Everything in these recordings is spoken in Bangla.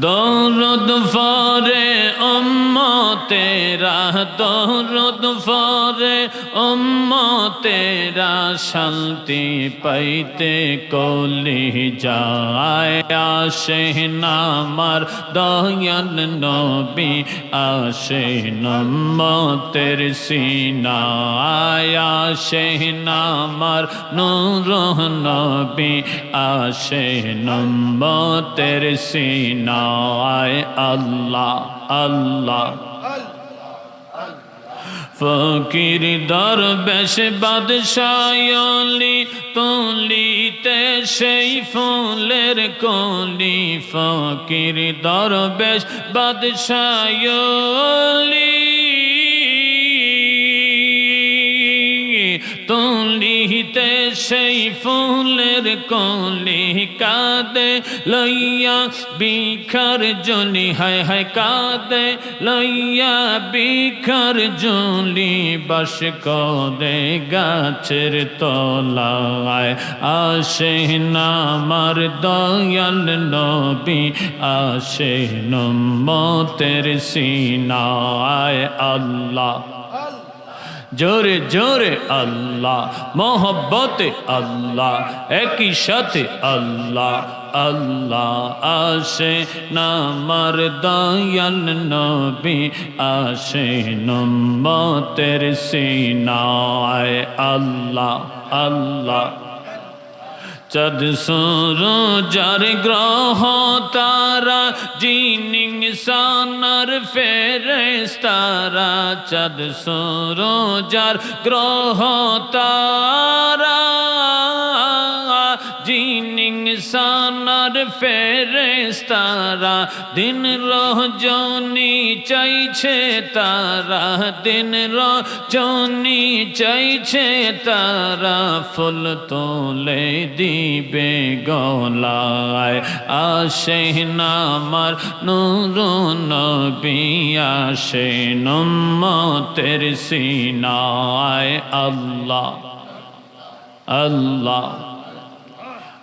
দৌরদ ফরে তেরা দৌরদ ফরে তেরা শান্তি পাইতে কলি যায় আসে নামার দয়াল নবী, আসে নম্মতের সিনায়, আসে নামার নূর নবী, আসে নম্মতের সিনায় আল্লাহ আল্লাহ। ফকির দরবেশ বাদশায়লি তুলিতে সেই ফুলের কলি। ফকির দরবেশ বাদশায়লি তুলিতে সেই ফুলের কলি কাদে, লইয়া বিখার জলি হায় হায় কাদে, লইয়া বিখার জলি বাস কদে গাছের তলায়। আসে নামার দয়াল নবী, আসে নম্মতের সিনায় আল্লাহ। জোরে জোরে আল্লাহ, মোহব্বতে আল্লাহ, একই সাথে আল্লাহ আল্লাহ আসে নামার দয়াল নবী আসে নম্বতের সিনায়। আল্লাহ আল্লাহ চদ সুরো যার গ্রহ তারা জিনিং সানার ফেরেস্তারা চদ সুরো যার গ্রহ তারা ফেরেস্তারা দিন রজনী চাইছে তারা, দিন রজনী চাইছে তারা, ফুল তোলে দিবে গলায়। আসে নামার নূর নবী, আসে নম্মতের সিনায়। আল্লাহ আল্লাহ।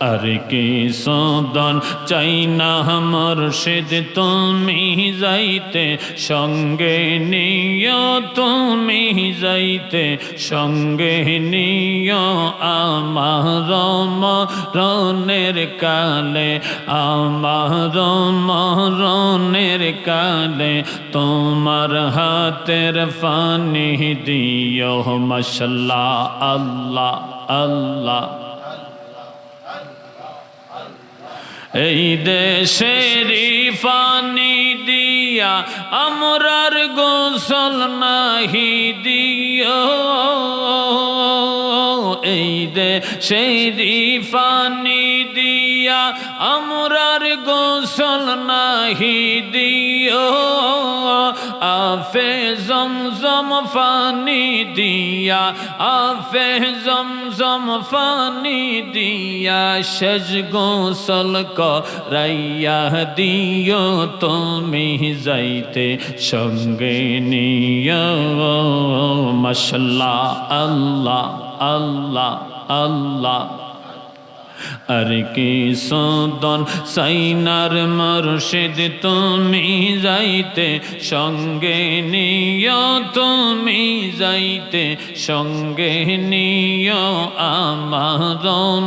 আরে কি সদন চাই না মুর্শিদ তুমি যাইতে সঙ্গে নিয় তুমি যাইতে সঙ্গে নিয় আমার মরণের কালে আমার মরণের কালে তোমার হাতের ফানি দিও মশলা আল্লাহ আল্লাহ এই দেশের পানি দিয়া আমরার গোসল নাহি দিও। এই দেশের পানি আমরার গোসল নাহি দিও। আফে জমজম ফানি দিয়া, আফে জমজম ফানি দিয়া শেষ গোসল করাইয়া দিও। তুমি যাইতে সঙ্গে নিয় মশলা আল্লাহ আল্লাহ আল্লাহ। আর কি সদন সাইনার মর্শিদ, তুমি যাইতে, সঙ্গে নিয় তুমি যাইতে, সঙ্গে নিয় আমার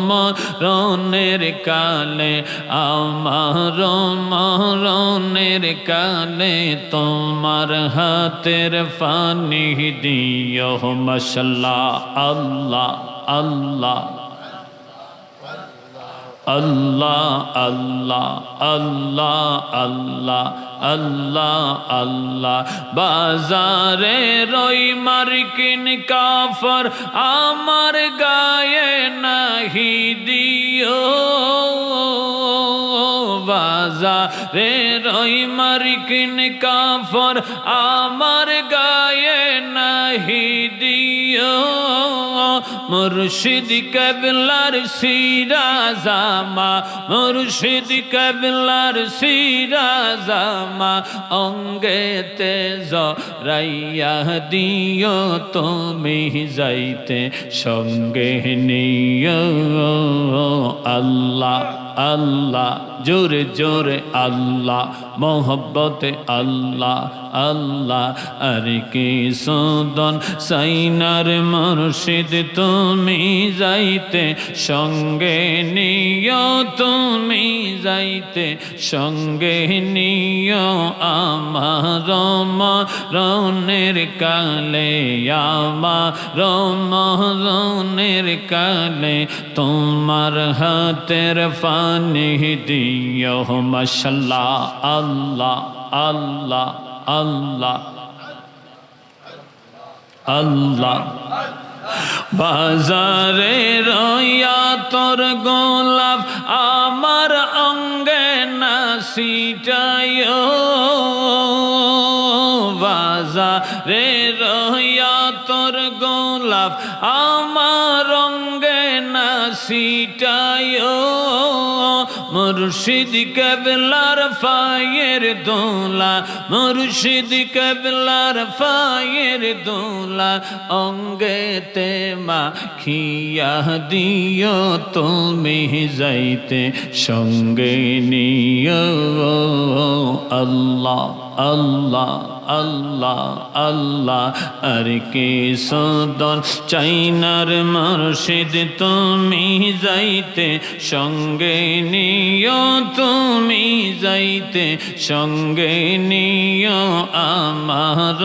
মরণের কালে, আমার মরণের কালে তোমার হাতের ফানি দিও মশলা আল্লাহ আল্লাহ। আল্লাহ আল্লাহ আল্লাহ আল্লাহ আল্লাহ আল্লাহ। বাজারে রই মার্কিন কাফর আমার গায়ে নাহি দিও। বাজারে রই মার্কিন কাফর, আমার গায়ে নাহি দিও। মুর্শিদ কেবলার সিরাজামা মুর্শিদ কেবলার সিরাজামা অঙ্গেতে জরাইয়া দিও, তুমি যাইতে সঙ্গে নিও। আল্লাহ আল্লাহ, জোরে জোরে আল্লাহ মোহব্বতে আল্লাহ আল্লাহ, আর কি সুদন? সাইনার মুর্শিদ, তুমি যাইতে, সঙ্গে নিও তুমি যাইতে, সঙ্গে নিও আমার রনের কালে, আমার রনের কালে, তোমার হাতের পানি দিও, মশাল্লাহ, আল্লাহ আল্লাহ। আল্লাহ আল্লাহ। বাজারে রইয়া তোর গোলাপ আমার অঙ্গে না সিটায় বাজারে রইয়া তোর গোলাপ আমার অঙ্গে না সিটায় মুর্শিদ কেবলার ফায়ের দোলা, মুর্শিদ কেবলার ফায়ের দোলা, অঙ্গেতে মা খিয়া দিও তুমি যাইতে, সঙ্গে নিও আল্লাহ। আল্লাহ আল্লাহ আল্লাহ, আর কে সদন চাইনার মুর্শিদ, তুমি যাইতে, সঙ্গে নিও, তুমি যাইতে, সঙ্গে নিও আমার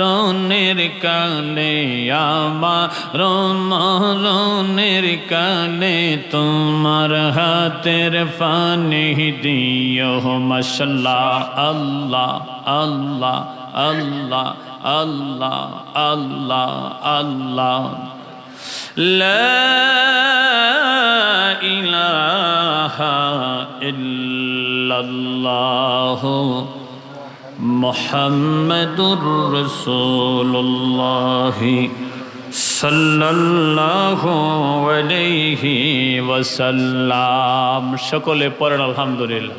রনের কালে, আমার রনের কালে তোমার হাতের ফানি দিও মশলা আল্লাহ। আল্লাহ আল্লাহ আল্লাহ আল্লাহ আল্লাহ لا إله إلا الله محمد رسول الله صلى الله عليه وسلم সকলে পড়েন আলহামদুলিল্লাহ